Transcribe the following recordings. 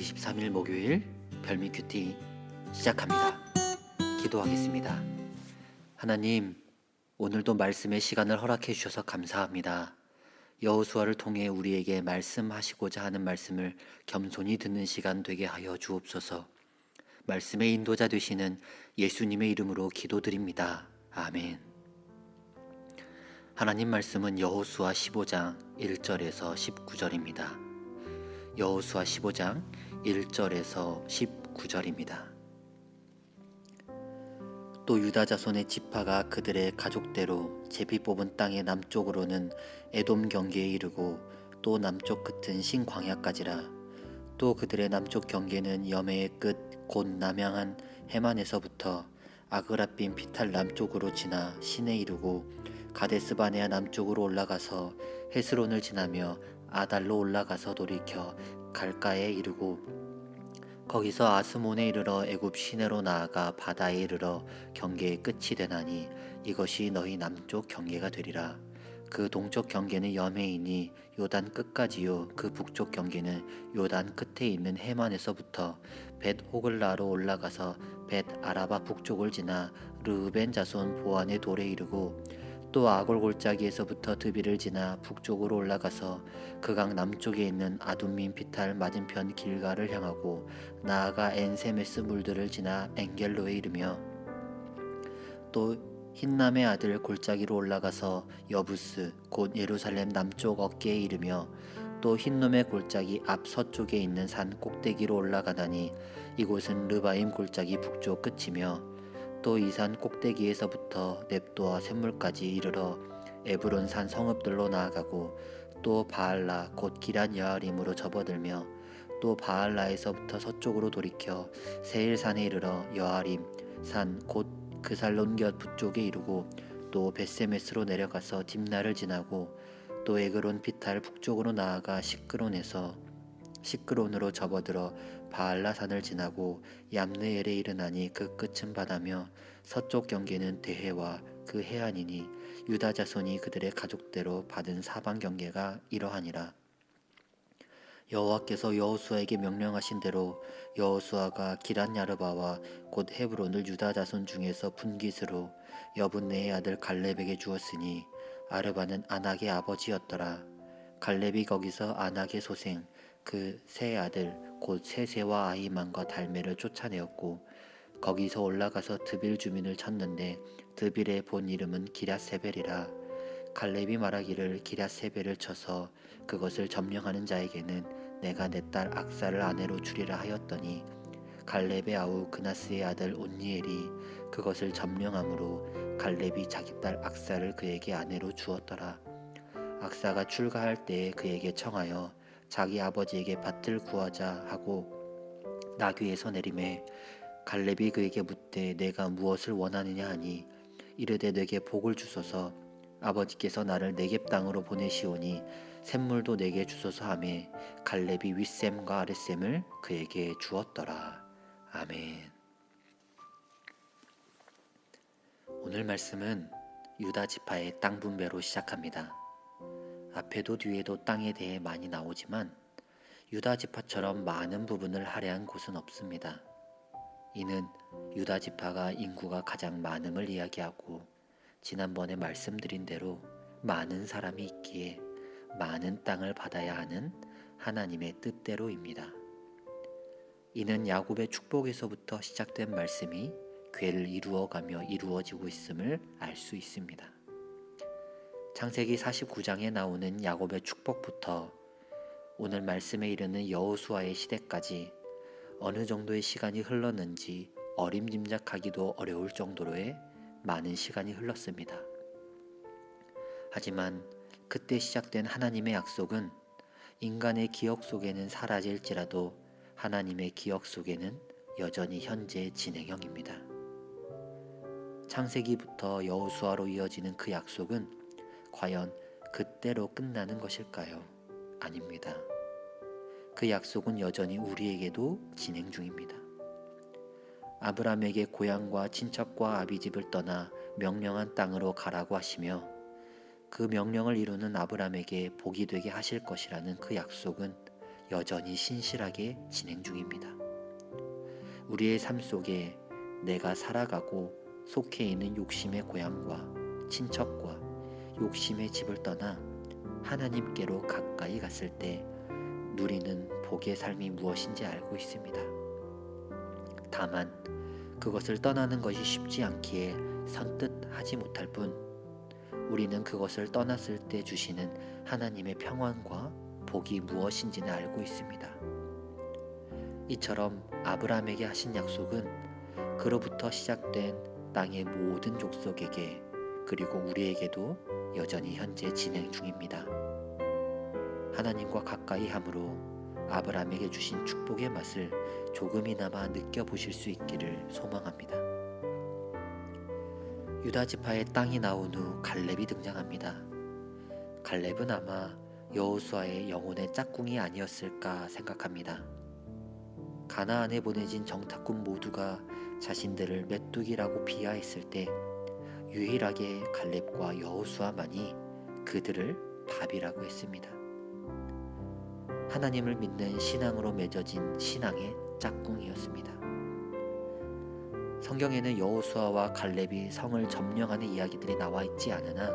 23일 목요일 별미 큐티 시작합니다. 기도하겠습니다. 하나님, 오늘도 말씀의 시간을 허락해 주셔서 감사합니다. 여호수아를 통해 우리에게 말씀하시고자 하는 말씀을 겸손히 듣는 시간 되게 하여 주옵소서. 말씀의 인도자 되시는 예수님의 이름으로 기도드립니다. 아멘. 하나님 말씀은 여호수아 15장 1절에서 19절입니다. 여호수아 15장 1절에서 19절입니다. 또 유다 자손의 지파가 그들의 가족대로 제비 뽑은 땅의 남쪽으로는 에돔 경계에 이르고 또 남쪽 끝은 신광야까지라 또 그들의 남쪽 경계는 여매의 끝 곧 남양한 해만에서부터 아그라빈 피탈 남쪽으로 지나 신에 이르고 가데스바네아 남쪽으로 올라가서 헤스론을 지나며 아달로 올라가서 돌이켜 갈가에 이르고 거기서 아스몬에 이르러 애굽 시내로 나아가 바다에 이르러 경계의 끝이 되나니 이것이 너희 남쪽 경계가 되리라. 그 동쪽 경계는 여메이니 요단 끝까지요. 그 북쪽 경계는 요단 끝에 있는 해만에서부터 벳 호글라로 올라가서 벳 아라바 북쪽을 지나 르벤 자손 보안의 돌에 이르고 또 아골 골짜기에서부터 드비를 지나 북쪽으로 올라가서 그강 남쪽에 있는 아둠민 피탈 맞은편 길가를 향하고 나아가 엔세메스 물들을 지나 엥겔로에 이르며 또 흰남의 아들 골짜기로 올라가서 여부스 곧 예루살렘 남쪽 어깨에 이르며 또 흰놈의 골짜기 앞 서쪽에 있는 산 꼭대기로 올라가다니 이곳은 르바임 골짜기 북쪽 끝이며 또 이 산 꼭대기에서부터 넵도와 샘물까지 이르러 에브론 산 성읍들로 나아가고 또 바알라 곧 기란 여아림으로 접어들며 또 바알라에서부터 서쪽으로 돌이켜 세일산에 이르러 여아림 산 곧 그살론 곁 북쪽에 이르고 또 베세메스로 내려가서 딥나를 지나고 또 에그론 피탈 북쪽으로 나아가 시크론에서 시크론으로 접어들어 바알라산을 지나고 얌느엘에 이르나니 그 끝은 바다며 서쪽 경계는 대해와 그 해안이니 유다 자손이 그들의 가족대로 받은 사방 경계가 이러하니라. 여호와께서 여호수아에게 명령하신 대로 여호수아가 기란 야르바와 곧 헤브론을 유다 자손 중에서 분깃으로 여분네의 아들 갈렙에게 주었으니 아르바는 아낙의 아버지였더라. 갈렙이 거기서 아낙의 소생 그 세 아들 곧 세세와 아이만과 달메를 쫓아내었고 거기서 올라가서 드빌 주민을 쳤는데 드빌의 본 이름은 기라세벨이라. 갈렙이 말하기를 기라세벨을 쳐서 그것을 점령하는 자에게는 내가 내 딸 악사를 아내로 주리라 하였더니 갈렙의 아우 그나스의 아들 온니엘이 그것을 점령함으로 갈렙이 자기 딸 악사를 그에게 아내로 주었더라. 악사가 출가할 때에 그에게 청하여 자기 아버지에게 밭을 구하자 하고 나귀에서 내림에 갈렙이 그에게 묻되 내가 무엇을 원하느냐 하니 이르되 내게 복을 주소서 아버지께서 나를 내겝 땅으로 보내시오니 샘물도 내게 주소서 하매 갈렙이 윗샘과 아랫샘을 그에게 주었더라. 아멘. 오늘 말씀은 유다 지파의 땅 분배로 시작합니다. 앞에도 뒤에도 땅에 대해 많이 나오지만 유다 지파처럼 많은 부분을 할애한 곳은 없습니다. 이는 유다 지파가 인구가 가장 많음을 이야기하고 지난번에 말씀드린 대로 많은 사람이 있기에 많은 땅을 받아야 하는 하나님의 뜻대로입니다. 이는 야곱의 축복에서부터 시작된 말씀이 괴를 이루어가며 이루어지고 있음을 알 수 있습니다. 창세기 49장에 나오는 야곱의 축복부터 오늘 말씀에 이르는 여호수아의 시대까지 어느 정도의 시간이 흘렀는지 어림짐작하기도 어려울 정도로의 많은 시간이 흘렀습니다. 하지만 그때 시작된 하나님의 약속은 인간의 기억 속에는 사라질지라도 하나님의 기억 속에는 여전히 현재 진행형입니다. 창세기부터 여호수아로 이어지는 그 약속은 과연 그때로 끝나는 것일까요? 아닙니다. 그 약속은 여전히 우리에게도 진행 중입니다. 아브라함에게 고향과 친척과 아비집을 떠나 명령한 땅으로 가라고 하시며 그 명령을 이루는 아브라함에게 복이 되게 하실 것이라는 그 약속은 여전히 신실하게 진행 중입니다. 우리의 삶 속에 내가 살아가고 속해 있는 욕심의 고향과 친척과 욕심의 집을 떠나 하나님께로 가까이 갔을 때 누리는 복의 삶이 무엇인지 알고 있습니다. 다만 그것을 떠나는 것이 쉽지 않기에 선뜻 하지 못할 뿐 우리는 그것을 떠났을 때 주시는 하나님의 평안과 복이 무엇인지는 알고 있습니다. 이처럼 아브라함에게 하신 약속은 그로부터 시작된 땅의 모든 족속에게 그리고 우리에게도 여전히 현재 진행 중입니다. 하나님과 가까이 함으로 아브라함에게 주신 축복의 맛을 조금이나마 느껴보실 수 있기를 소망합니다. 유다 지파의 땅이 나온 후 갈렙이 등장합니다. 갈렙은 아마 여호수아의 영혼의 짝꿍이 아니었을까 생각합니다. 가나안에 보내진 정탐꾼 모두가 자신들을 메뚜기라고 비하했을 때 유일하게 갈렙과 여호수아만이 그들을 밥이라고 했습니다. 하나님을 믿는 신앙으로 맺어진 신앙의 짝꿍이었습니다. 성경에는 여호수아와 갈렙이 성을 점령하는 이야기들이 나와 있지 않으나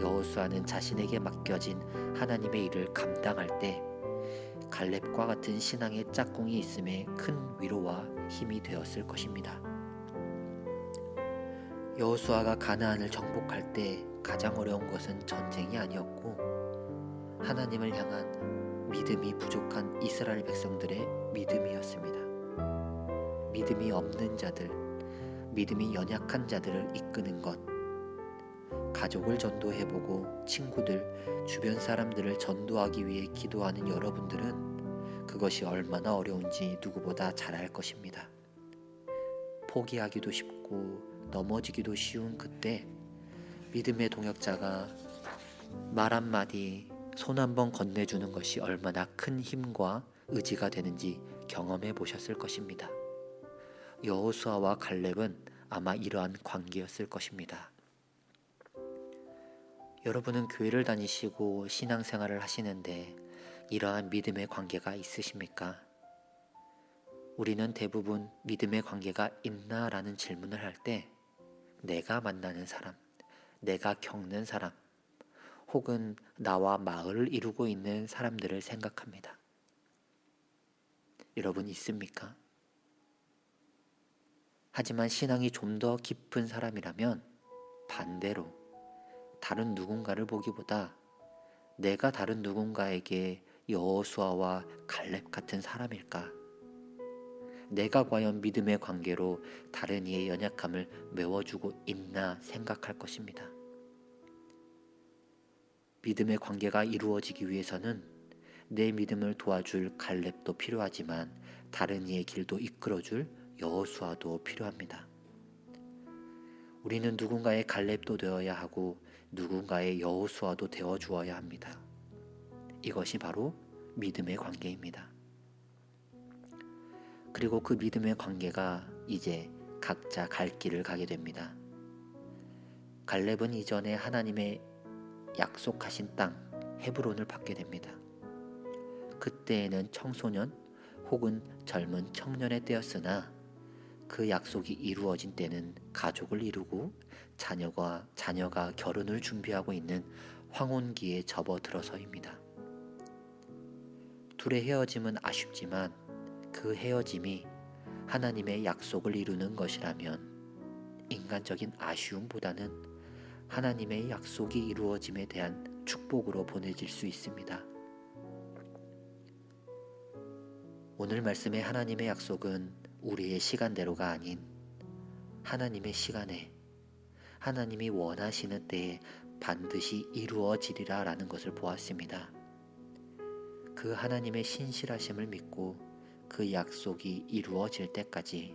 여호수아는 자신에게 맡겨진 하나님의 일을 감당할 때 갈렙과 같은 신앙의 짝꿍이 있음에 큰 위로와 힘이 되었을 것입니다. 여호수아가 가나안을 정복할 때 가장 어려운 것은 전쟁이 아니었고 하나님을 향한 믿음이 부족한 이스라엘 백성들의 믿음이었습니다. 믿음이 없는 자들, 믿음이 연약한 자들을 이끄는 것, 가족을 전도해보고 친구들, 주변 사람들을 전도하기 위해 기도하는 여러분들은 그것이 얼마나 어려운지 누구보다 잘 알 것입니다. 포기하기도 쉽고 넘어지기도 쉬운 그때 믿음의 동역자가 말 한마디, 손 한 번 건네주는 것이 얼마나 큰 힘과 의지가 되는지 경험해 보셨을 것입니다. 여호수아와 갈렙은 아마 이러한 관계였을 것입니다. 여러분은 교회를 다니시고 신앙생활을 하시는데 이러한 믿음의 관계가 있으십니까? 우리는 대부분 믿음의 관계가 있나라는 질문을 할 때 내가 만나는 사람, 내가 겪는 사람, 혹은 나와 마을을 이루고 있는 사람들을 생각합니다. 여러분 있습니까? 하지만 신앙이 좀 더 깊은 사람이라면 반대로 다른 누군가를 보기보다 내가 다른 누군가에게 여호수아와 갈렙 같은 사람일까? 내가 과연 믿음의 관계로 다른 이의 연약함을 메워주고 있나 생각할 것입니다. 믿음의 관계가 이루어지기 위해서는 내 믿음을 도와줄 갈렙도 필요하지만 다른 이의 길도 이끌어줄 여호수아도 필요합니다. 우리는 누군가의 갈렙도 되어야 하고 누군가의 여호수아도 되어 주어야 합니다. 이것이 바로 믿음의 관계입니다. 그리고 그 믿음의 관계가 이제 각자 갈 길을 가게 됩니다. 갈렙은 이전에 하나님의 약속하신 땅 헤브론을 받게 됩니다. 그때에는 청소년 혹은 젊은 청년의 때였으나 그 약속이 이루어진 때는 가족을 이루고 자녀가 자녀가 결혼을 준비하고 있는 황혼기에 접어들어서입니다. 둘의 헤어짐은 아쉽지만 그 헤어짐이 하나님의 약속을 이루는 것이라면 인간적인 아쉬움보다는 하나님의 약속이 이루어짐에 대한 축복으로 보내질 수 있습니다. 오늘 말씀의 하나님의 약속은 우리의 시간대로가 아닌 하나님의 시간에 하나님이 원하시는 때에 반드시 이루어지리라 라는 것을 보았습니다. 그 하나님의 신실하심을 믿고 그 약속이 이루어질 때까지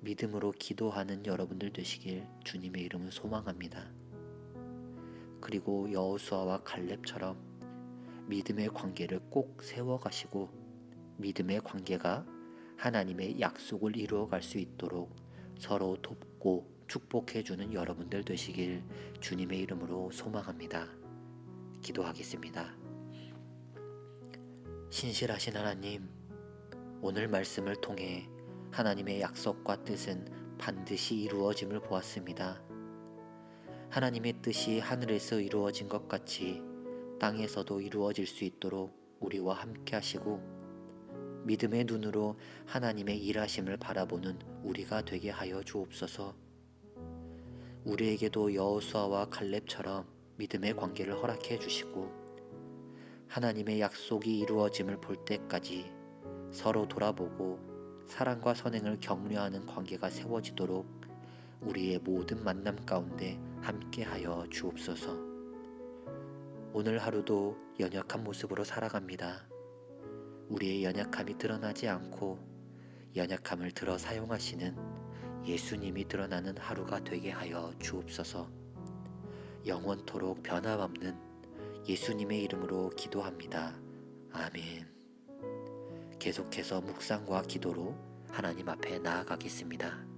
믿음으로 기도하는 여러분들 되시길 주님의 이름을 소망합니다. 그리고 여호수아와 갈렙처럼 믿음의 관계를 꼭 세워가시고 믿음의 관계가 하나님의 약속을 이루어갈 수 있도록 서로 돕고 축복해주는 여러분들 되시길 주님의 이름으로 소망합니다. 기도하겠습니다. 신실하신 하나님, 오늘 말씀을 통해 하나님의 약속과 뜻은 반드시 이루어짐을 보았습니다. 하나님의 뜻이 하늘에서 이루어진 것 같이 땅에서도 이루어질 수 있도록 우리와 함께 하시고 믿음의 눈으로 하나님의 일하심을 바라보는 우리가 되게 하여 주옵소서. 우리에게도 여호수아와 갈렙처럼 믿음의 관계를 허락해 주시고 하나님의 약속이 이루어짐을 볼 때까지 서로 돌아보고 사랑과 선행을 격려하는 관계가 세워지도록 우리의 모든 만남 가운데 함께하여 주옵소서. 오늘 하루도 연약한 모습으로 살아갑니다. 우리의 연약함이 드러나지 않고 연약함을 들어 사용하시는 예수님이 드러나는 하루가 되게 하여 주옵소서. 영원토록 변함없는 예수님의 이름으로 기도합니다. 아멘. 계속해서 묵상과 기도로 하나님 앞에 나아가겠습니다.